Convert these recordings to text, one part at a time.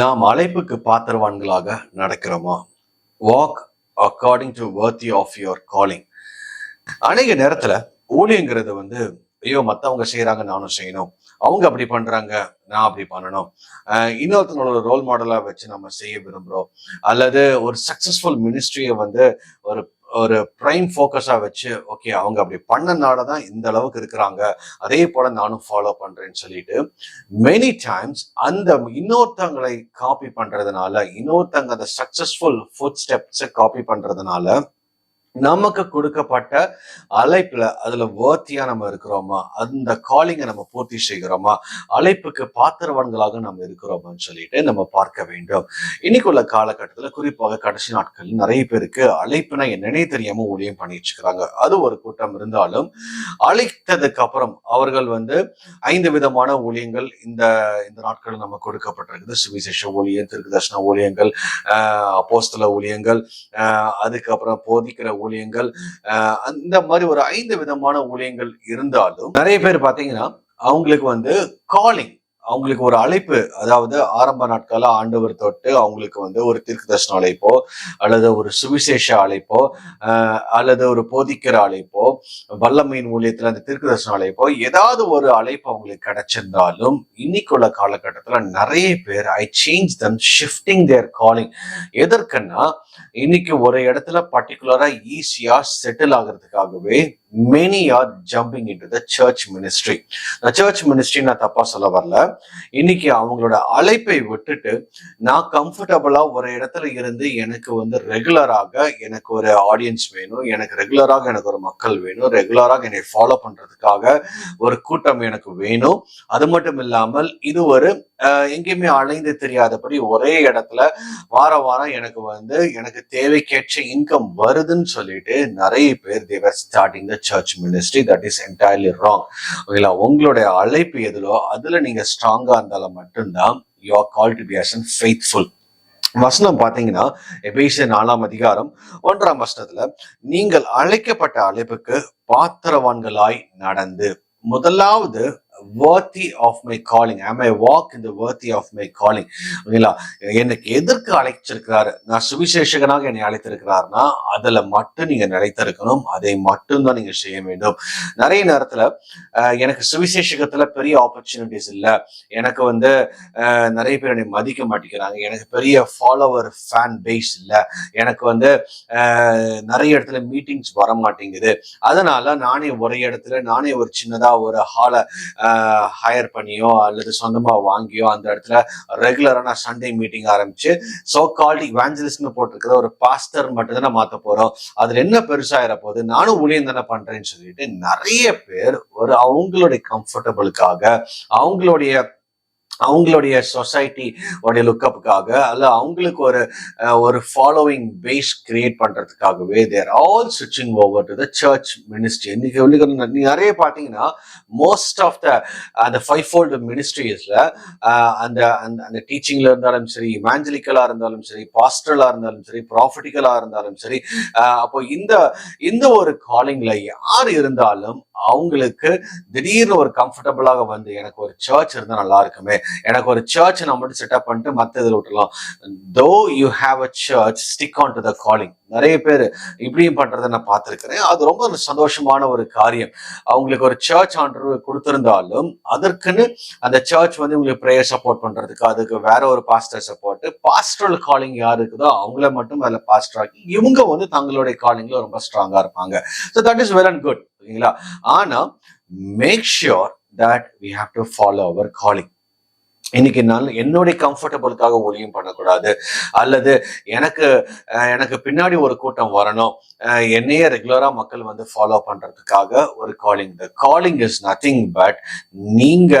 நாம் அழைப்புக்கு பாத்திரவான்களாக நடக்கிறோமா? Walk according to worthy of your calling அநேக நேரத்தில் ஊழியங்கிறது வந்து ஐயோ மற்றவங்க செய்கிறாங்க நானும் செய்யணும். அவங்க அப்படி பண்ணுறாங்க நான் அப்படி பண்ணணும். இன்னொருத்தனோட ரோல் மாடலாக வச்சு நம்ம செய்ய விரும்புகிறோம் அல்லது ஒரு சக்சஸ்ஃபுல் மினிஸ்ட்ரியை வந்து ஒரு ஒரு ப்ரைம் ஃபோக்கஸாக வச்சு ஓகே அவங்க அப்படி பண்ணனால தான் இந்த அளவுக்கு இருக்கிறாங்க. அதே போல நானும் ஃபாலோ பண்றேன்னு சொல்லிட்டு மெனி டைம்ஸ் அந்த இன்னொருத்தங்களை காப்பி பண்றதுனால இன்னொருத்தங்க அந்த சக்சஸ்ஃபுல் ஃபுட் ஸ்டெப்ஸை காப்பி பண்றதுனால நமக்கு கொடுக்கப்பட்ட அழைப்புல அதுல வேர்த்தியா நம்ம இருக்கிறோமா? அந்த காலிங்கை நம்ம பூர்த்தி செய்கிறோமா? அழைப்புக்கு பாத்திரவான்களாக நம்ம இருக்கிறோமான்னு சொல்லிட்டு நம்ம பார்க்க வேண்டும். இன்னைக்கு உள்ள காலகட்டத்துல குறிப்பாக கடைசி நாட்கள் நிறைய பேருக்கு அழைப்புனா என்னன்னே தெரியாம ஊழியம் பண்ணிட்டு இருக்கிறாங்க. அது ஒரு கூட்டம் இருந்தாலும் அழைத்ததுக்கு அப்புறம் அவர்கள் வந்து ஐந்து விதமான ஊழியங்கள் இந்த இந்த நாட்கள் நம்ம கொடுக்கப்பட்டிருக்குது. சுவிசேஷ ஊழியம் திருக்குதர்ஷன ஊழியங்கள் ஆஹ் அப்போஸ்தல ஊழியங்கள் ஆஹ் அதுக்கப்புறம் போதிக்கிற ஊழியங்கள் ஆஹ் அந்த மாதிரி ஒரு ஐந்து விதமான ஊழியங்கள் இருந்தாலும் நிறைய பேர் பார்த்தீங்கன்னா அவங்களுக்கு வந்து காலிங் அவங்களுக்கு ஒரு அழைப்பு அதாவது ஆரம்ப நாட்கால ஆண்டவர் தொட்டு அவங்களுக்கு வந்து ஒரு தீர்க்கதர்ஷன அழைப்போ அல்லது ஒரு சுவிசேஷ அழைப்போ அல்லது ஒரு போதிக்கிற அழைப்போ வல்லமையின் ஊழியத்தில் அந்த தீர்க்கதர்ஷன அழைப்போ ஏதாவது ஒரு அழைப்பு அவங்களுக்கு கிடைச்சிருந்தாலும் இன்னைக்குள்ள காலகட்டத்தில் நிறைய பேர் I change them shifting their calling எதற்குன்னா இன்னைக்கு ஒரு இடத்துல பர்டிகுலரா ஈஸியா settle ஆகிறதுக்காகவே many are jumping into the church ministry church ministry நான் தப்பா சொல்ல வரல. இன்னைக்கு அவங்களோட அழைப்பை விட்டுட்டு நான் கம்ஃபர்டபுளா ஒரு இடத்துல இருந்து எனக்கு வந்து ரெகுலராக எனக்கு ஒரு ஆடியன்ஸ் வேணும் எனக்கு ரெகுலராக எனக்கு ஒரு மக்கள் வேணும் ரெகுலராக என்னை ஃபாலோ பண்றதுக்காக ஒரு கூட்டம் எனக்கு வேணும். அது மட்டும் இல்லாமல் இது ஒரு எங்கேயுமே அலைந்து தெரியாதபடி ஒரே இடத்துல வார வாரம் எனக்கு வந்து எனக்கு தேவைக்கேற்ற இன்கம் வருதுன்னு சொல்லிட்டு நிறைய பேர் they're starting the church ministry that is entirely wrong ஓகேங்களா உங்களுடைய அழைப்பு எதுலோ அதுல நீங்க ஸ்ட்ராங்கா இருந்தாலும் மட்டும்தான் you are call to be as an faithful வசனம் பார்த்தீங்கன்னா எபேசிய நாலாம் அதிகாரம் ஒன்றாம் வசனத்துல நீங்கள் அழைக்கப்பட்ட அழைப்புக்கு பாத்திரவான்களாய் நடந்து முதலாவது worthy of my calling I'm I walk இந்த வேர்த்தி ஆஃப் மை காலிங் ஓகேங்களா? எனக்கு எதற்கு அழைச்சிருக்கிறாரு நான் சுவிசேஷகனாக என்னை அழைத்திருக்கிறாருன்னா அதில் மட்டும் நீங்கள் நிலைத்திருக்கணும். அதை மட்டும்தான் நீங்கள் செய்ய வேண்டும். நிறைய நேரத்தில் எனக்கு சுவிசேஷகத்தில் பெரிய ஆப்பர்ச்சுனிட்டிஸ் இல்லை. எனக்கு வந்து நிறைய பேர் என்னை மதிக்க மாட்டேங்கிறாங்க. எனக்கு பெரிய ஃபாலோவர் ஃபேன் பேஸ் இல்லை. எனக்கு வந்து நிறைய இடத்துல மீட்டிங்ஸ் வர மாட்டேங்குது அதனால நானே ஒரே இடத்துல நானே ஒரு சின்னதாக ஒரு ஹாலை ஹையர் பண்ணியோ அல்லது சொந்தமாக வாங்கியோ அந்த இடத்துல ரெகுலரான சண்டே மீட்டிங் ஆரம்பிச்சு சோ கால்ட் இவாஞ்சலிஸ்ட்னு போட்டிருக்கிற ஒரு பாஸ்டர் மட்டும் தானே மாற்ற போகிறோம் அதில் என்ன பெருசாகிற போகுது? நானும் ஊழியம் தானே பண்றேன்னு சொல்லிட்டு நிறைய பேர் ஒரு அவங்களுடைய கம்ஃபர்டபுளுக்காக அவங்களுடைய அவங்களுடைய சொசைட்டி உடைய லுக்கப்புக்காக அல்ல அவங்களுக்கு ஒரு ஒரு following base create பண்ணுறதுக்காகவே they're all switching over to the church ministry இன்னைக்கு வந்து நிறைய பார்த்தீங்கன்னா மோஸ்ட் ஆஃப் த அந்த ஃபைவ் ஃபோல்டு மினிஸ்ட்ரிஸில் அந்த அந்த அந்த டீச்சிங்கில் இருந்தாலும் சரி இமேஞ்சலிக்கலாக இருந்தாலும் சரி பாஸ்டலாக இருந்தாலும் சரி ப்ராஃபிட்டிக்கலாக இருந்தாலும் சரி அப்போ இந்த இந்த ஒரு காலிங்கில் யார் இருந்தாலும் அவங்களுக்கு திடீர்னு ஒரு கம்ஃபர்டபுளாக வந்து எனக்கு ஒரு சர்ச் இருந்தால் நல்லா இருக்குமே. எனக்கு ஒரு சர்ச் நான் மட்டும் செட்டப் பண்ணிட்டு மத்த இதில் விட்டுலாம் though you have a church stick on to the calling நிறைய பேர் இப்படியும் பண்றதை நான் பார்த்துருக்கிறேன். அது ரொம்ப ஒரு சந்தோஷமான ஒரு காரியம். அவங்களுக்கு ஒரு சர்ச் ஆண்டர் கொடுத்திருந்தாலும் அதற்குன்னு அந்த சர்ச் வந்து உங்களுக்கு ப்ரேயர் சப்போர்ட் பண்றதுக்கு அதுக்கு வேற ஒரு பாஸ்டர் சப்போர்ட் பாஸ்டரல் காலிங் யார் இருக்குதோ அவங்கள மட்டும் அதில் பாஸ்டர் ஆக்கி இவங்க வந்து தங்களுடைய காலிங்ல ரொம்ப ஸ்ட்ராங்கா இருப்பாங்க. So that is well and good ஓகேங்களா ஆனா make sure that we have to follow our calling இன்னைக்கு நான் என்னுடைய கம்ஃபர்டபுளுக்காக ஒளியும் பண்ணக்கூடாது. அல்லது எனக்கு எனக்கு பின்னாடி ஒரு கூட்டம் வரணும். என்னையே ரெகுலரா மக்கள் வந்து ஃபாலோ பண்றதுக்காக ஒரு calling the calling is nothing but நீங்க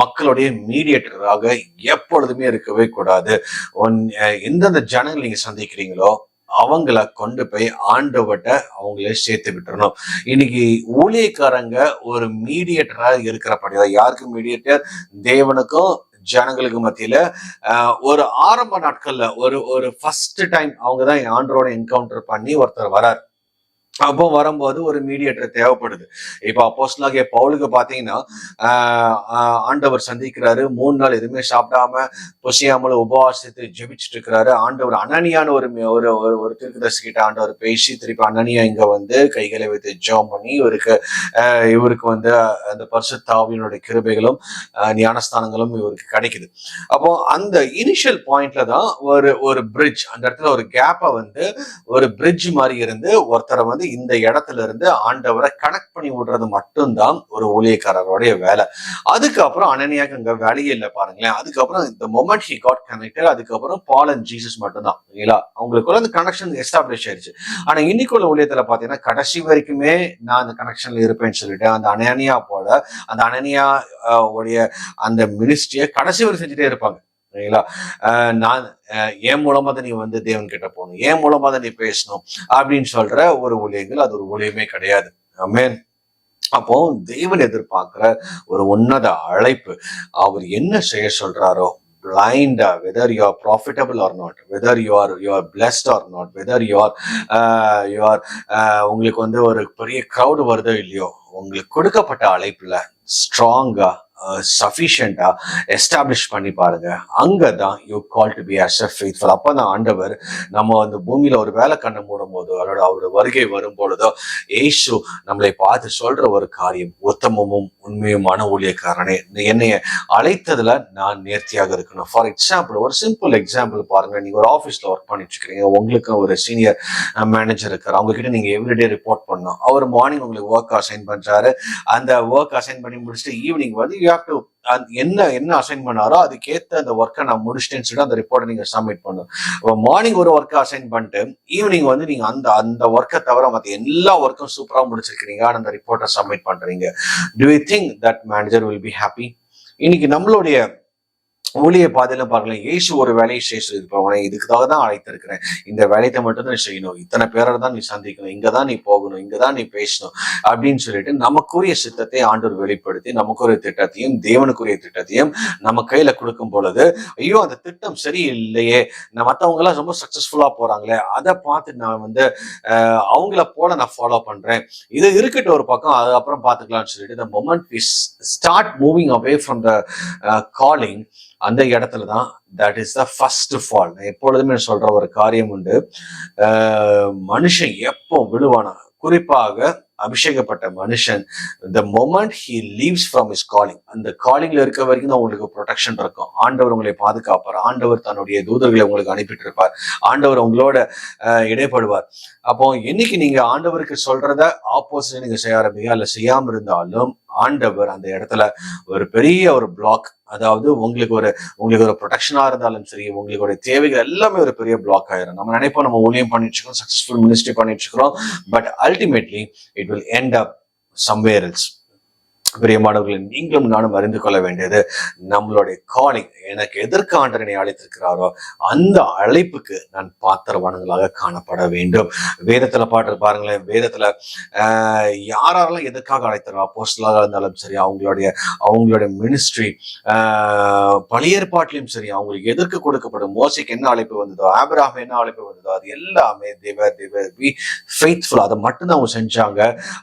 மக்களுடைய மீடியேட்டராக எப்பொழுதுமே இருக்கவே கூடாது. ஒன் எந்தெந்த ஜனங்கள் நீங்க சந்திக்கிறீங்களோ அவங்கள கொண்டு போய் ஆண்டவட்ட அவங்களே சேர்த்து விட்டுறணும். இன்னைக்கு ஊழியக்காரங்க ஒரு மீடியேட்டரா இருக்கிறபடிதான் யாருக்கு மீடியேட்டர் தேவனுக்கும் ஜனங்களுக்கு மத்தியில ஒரு ஆரம்ப நாட்கள்ல ஒரு ஒரு ஃபர்ஸ்ட் டைம் அவங்க தான் ஆண்டரோட என்கவுண்டர் பண்ணி ஒருத்தர் வரார். அப்போ வரும்போது ஒரு மீடியேட்டர் தேவைப்படுது. இப்போ அப்போஸ்லாகிய பவுலுக்கு பார்த்தீங்கன்னா ஆண்டவர் சந்திக்கிறாரு. மூணு நாள் எதுவுமே சாப்பிடாம புசியாமல் உபவாசித்து ஜெபிச்சுட்டு இருக்கிறாரு ஆண்டவர் அனனியான ஒரு ஒரு ஒரு திருக்குதர்சி கிட்ட ஆண்டவர் பேசி திருப்பி அனனியா இங்க வந்து கைகளை வைத்து ஜெபம் பண்ணி இவருக்கு ஆஹ் இவருக்கு வந்து அந்த பரிசுத்தாவியனுடைய கிருபைகளும் ஞானஸ்தானங்களும் இவருக்கு கிடைக்குது. அப்போ அந்த இனிஷியல் பாயிண்ட்ல தான் ஒரு ஒரு பிரிட்ஜ் அந்த இடத்துல ஒரு கேப்பை வந்து ஒரு பிரிட்ஜ் மாதிரி இருந்து ஒருத்தரை வந்து இந்த இடத்துல இருந்து ஆண்டவரை கனெக்ட் பண்ணி விடுறது மட்டும்தான் ஒரு ஊழியக்காரருடைய வேலை. அதுக்கப்புறம் அனனியாக்கு அங்க வேலையே இல்லை பாருங்களேன். அதுக்கப்புறம் இந்த மொமெண்ட் ஹி காட் கனெக்டட் அதுக்கப்புறம் பால் அண்ட் ஜீசஸ் மட்டும்தான். இல்லைங்களா? அவங்களுக்குள்ள அந்த கனெக்ஷன் எஸ்டாப்ளிஷ் ஆயிடுச்சு. ஆனா இன்னைக்குள்ள ஊழியத்துல பாத்தீங்கன்னா கடைசி வரைக்குமே நான் அந்த கனெக்ஷன்ல இருப்பேன்னு சொல்லிட்டு அந்த அனனியா போல அந்த அனனியா ஆஹ், உடைய அந்த மினிஸ்ட்ரியை கடைசி வரை செஞ்சுட்டே இருப்பாங்க. சரிங்களா ஆஹ் நான் என் மூலமா தான் நீ வந்து தேவன் கிட்ட போகணும். என் மூலமா தான் நீ பேசணும் அப்படின்னு சொல்ற ஒரு ஊழியங்கள் அது ஒரு ஊழியமே கிடையாது. ஆமென். அப்போ தேவன் எதிர்பார்க்கிற ஒரு உன்னத அழைப்பு அவர் என்ன செய்ய சொல்றாரோ பிளைண்டா whether you are profitable or not whether you are you are blessed or not whether you are you are உங்களுக்கு வந்து ஒரு பெரிய க்ரௌடு வருதோ இல்லையோ உங்களுக்கு கொடுக்கப்பட்ட அழைப்புல ஸ்ட்ராங்கா Uh, சஃபிஷியண்டா எஸ்டாப்ளிஷ் பண்ணி பாருங்க. அங்கதான் you call to be as a faithful அப்பதான் ஆண்டவர் நம்ம அந்த பூமியில் ஒரு வேலை கண்ணு மூடும் போதோ அதோட அவரோட வருகை வரும் பொழுதோ ஏசு நம்மளை பார்த்து சொல்ற ஒரு காரியம் உத்தமமும் உண்மையுமான ஊழியக்காரனே. என்னைய அழைத்ததுல நான் நேர்த்தியாக இருக்கணும். ஃபார் எக்ஸாம்பிள் ஒரு சிம்பிள் எக்ஸாம்பிள் பாருங்க. நீங்க ஒரு ஆஃபீஸ்ல ஒர்க் பண்ணிட்டு இருக்கீங்க உங்களுக்கு ஒரு சீனியர் மேனேஜர் uh, இருக்கார். அவங்க கிட்ட நீங்க எவ்ரிடே ரிப்போர்ட் பண்ணணும். அவர் மார்னிங் உங்களுக்கு ஒர்க் அசைன் பண்றாரு. அந்த ஒர்க் அசைன் பண்ணி முடிச்சுட்டு ஈவினிங் வந்து யூ ஹேவ் டு என்ன என்ன அசைன் பண்ணாரோ அதுக்கேத்த அந்த ஒர்க்கை நான் முடிச்சிட்டேன்னு சொல்லிட்டு அந்த ரிப்போர்ட்டை நீங்க சப்மிட் பண்ணணும். மார்னிங் ஒரு ஒர்க்கை அசைன் பண்ணிட்டு ஈவினிங் வந்து நீங்க அந்த அந்த ஒர்க்கை தவிர மற்ற எல்லா ஒர்க்கும் சூப்பரா முடிச்சிருக்கீங்க ஆனால் அந்த ரிப்போர்ட்டை சப்மிட் பண்றீங்க. Do you think that manager will be happy இன்னைக்கு நம்மளுடைய ஊழிய பாதையில பார்க்கலாம் ஏசு ஒரு வேலையை செய்ய சொல்லியிருப்பாங்க இதுக்காக தான் அழைத்திருக்கிறேன். இந்த வேலையை மட்டும் தான் நீ செய்யணும். இத்தனை பேரை தான் நீ சந்திக்கணும். இங்க தான் நீ போகணும். இங்க தான் நீ பேசணும். அப்படின்னு சொல்லிட்டு நமக்குரிய சித்தத்தை ஆண்டோர் வெளிப்படுத்தி நமக்குரிய திட்டத்தையும் தேவனுக்குரிய திட்டத்தையும் நம்ம கையில கொடுக்கும் பொழுது ஐயோ அந்த திட்டம் சரியில்லையே. நான் எல்லாம் ரொம்ப சக்சஸ்ஃபுல்லா போறாங்களே. அதை பார்த்து நான் வந்து அவங்கள போல நான் ஃபாலோ பண்றேன். இது இருக்கட்டும் ஒரு பக்கம். அது அப்புறம் பார்த்துக்கலாம்னு சொல்லிட்டு the moment we start moving away from the calling அந்த இடத்துல தான் that is the first fall நான் எப்பொழுதுமே சொல்ற ஒரு காரியம் உண்டு. மனுஷன் எப்போ விழுவானா? குறிப்பாக அபிஷேகப்பட்ட மனுஷன். The moment he leaves from is calling அந்த காலிங்ல இருக்க வரைக்கும் தான் உங்களுக்கு ப்ரொடெக்ஷன் இருக்கும். ஆண்டவர் உங்களை பாதுகாப்பார். ஆண்டவர் தன்னுடைய தூதர்களை உங்களுக்கு அனுப்பிட்டு இருப்பார் ஆண்டவர் உங்களோட அஹ், இடைப்படுவார். அப்போ என்னைக்கு நீங்க ஆண்டவருக்கு சொல்றத ஆப்போசிட் நீங்க செய்ய ஆரம்பிங்க. அல்ல செய்யாம இருந்தாலும் ஆண்டவர் அந்த இடத்துல ஒரு பெரிய ஒரு பிளாக் அதாவது உங்களுக்கு ஒரு உங்களுக்கு ஒரு ப்ரொடெக்ஷனாக இருந்தாலும் சரி உங்களுடைய தேவைகள் எல்லாமே ஒரு பெரிய பிளாக் ஆயிரும். நம்ம நினைப்போம் நம்ம ஊழியம் பண்ணிட்டு இருக்கோம் சக்சஸ்ஃபுல் மினிஸ்ட்ரி பண்ணிட்டு இருக்கிறோம் but ultimately it will end up somewhere else பிரியமானவர்களை நீங்களும் நானும் அறிந்து கொள்ள வேண்டியது நம்மளுடைய காலிங் எனக்கு எதற்கு ஆண்டவர் என்னை அழைத்திருக்கிறாரோ அந்த அழைப்புக்கு நான் பாத்திரவானங்களாக காணப்பட வேண்டும். வேதத்துல பாட்டு பாருங்களேன். வேதத்துல ஆஹ் யாரெல்லாம் எதற்காக அழைத்தாரோ போஸ்டலாக இருந்தாலும் சரி அவங்களுடைய அவங்களுடைய மினிஸ்ட்ரி பழைய ஏற்பாட்டிலும் சரி அவங்களுக்கு எதற்கு கொடுக்கப்படும்? மோசிக்கு என்ன அழைப்பு வந்ததோ ஆபிராம் என்ன அழைப்பு வந்ததோ அது எல்லாமே தேவர் தேவர் வி ஃபெய்த்ஃபுல் அதை மட்டும்தான் அவங்க செஞ்சாங்க.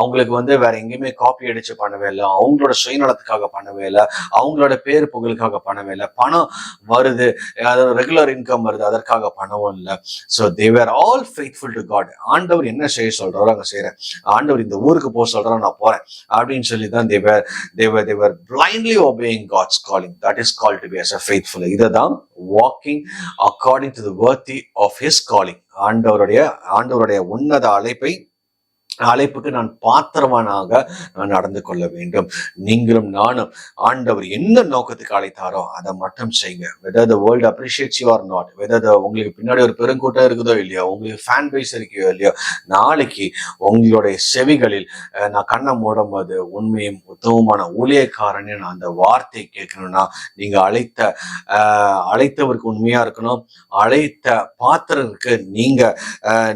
அவங்களுக்கு வந்து வேற எங்கேயுமே காப்பி அடிச்சு பண்ணவே இல்லை. அவங்களோட சுயநலத்துக்காக பண்ணவே இல்லை. அவங்களோட பேர் புகழுக்காக பண்ணவே இல்லை. பணம் வருது. அதாவது ரெகுலர் இன்கம் வருது. அதற்காக பணமும் இல்லை. So they're all faithful to God ஆண்டவர் என்ன செய்ய சொல்றாரோ அங்கே செய்யறேன் ஆண்டவர் இந்த ஊருக்கு போக சொல்றாரோ நான் போறேன். அப்படின்னு சொல்லி தான் they're they're they're blindly obeying God's calling that is call to be as a faithful இதை தான் walking according to the worthy of his calling ஆண்டவருடைய ஆண்டவருடைய உன்னத அழைப்பை அழைப்புக்கு நான் பாத்திரவானாக நான் நடந்து கொள்ள வேண்டும். நீங்களும் நானும் ஆண்டவர் என்ன நோக்கத்துக்கு அழைத்தாரோ அதை மட்டும் செய்யுங்க whether the world appreciates you or not whether உங்களுக்கு பின்னாடி ஒரு பெருங்கூட்டம் இருக்குதோ இல்லையோ உங்களுக்கு ஃபேன் பேஸ் இருக்கையோ இல்லையோ நாளைக்கு உங்களுடைய செவிகளில் நான் கண்ணை மூடும்போது உண்மையும் உத்தமமான ஊழியக்காரன் நான் அந்த வார்த்தை கேட்கணும்னா நீங்க அழைத்த அழைத்தவருக்கு உண்மையா இருக்கணும். அழைத்த பாத்திரருக்கு நீங்க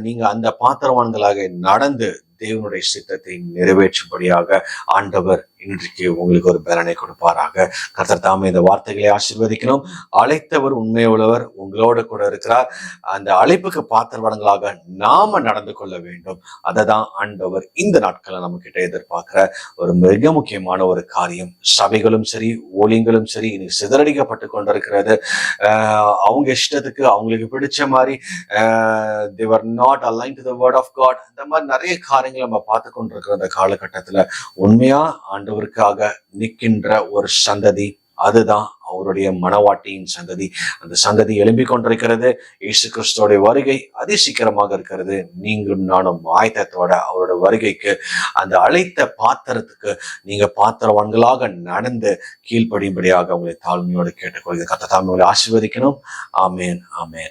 நீங்க அந்த பாத்திரவான்களாக நடந்து தேவனுடைய சித்தத்தை நிறைவேற்றும்படியாக ஆண்டவர் இன்றைக்கு உங்களுக்கு ஒரு பலனை கொடுப்பாராக. கர்த்தர் தாமே இந்த வார்த்தைகளை ஆசீர்வதிக்கணும். அழைத்தவர் உண்மையுள்ளவர் உங்களோட கூட இருக்கிறார். அந்த அழைப்புக்கு பாத்திரவடங்களாக நாம நடந்து கொள்ள வேண்டும். அதை தான் ஆண்டவர் இந்த நாட்களில் நம்ம கிட்ட எதிர்பார்க்கிற ஒரு மிக முக்கியமான ஒரு காரியம். சபைகளும் சரி ஊழியங்களும் சரி இன்னைக்கு சிதறடிக்கப்பட்டு கொண்டிருக்கிறது. ஆஹ் அவங்க இஷ்டத்துக்கு அவங்களுக்கு பிடிச்ச மாதிரி they're not align to the word of God இந்த மாதிரி நிறைய காரியங்களை நம்ம பார்த்து கொண்டிருக்கிற அந்த காலகட்டத்துல உண்மையா ஆண்டவருக்காக நிற்கின்ற ஒரு சந்ததி அதுதான் அவருடைய மனவாட்டியின் சந்ததி. அந்த சந்ததி எழும்பிக் கொண்டிருக்கிறது இயேசு கிறிஸ்துவோடைய வருகை அதி சீக்கிரமாக இருக்கிறது. நீங்களும் நானும் ஆயத்தத்தோட அவரோட வருகைக்கு அந்த அழைத்த பாத்திரத்துக்கு நீங்க பாத்திரவான்களாக நடந்து கீழ்ப்படியும்படியாக உங்களை தாழ்மையோடு கேட்டுக்கொள்கிறது கத்த தாழ்மையோட ஆசீர்வதிக்கணும். ஆமேன் ஆமேன்.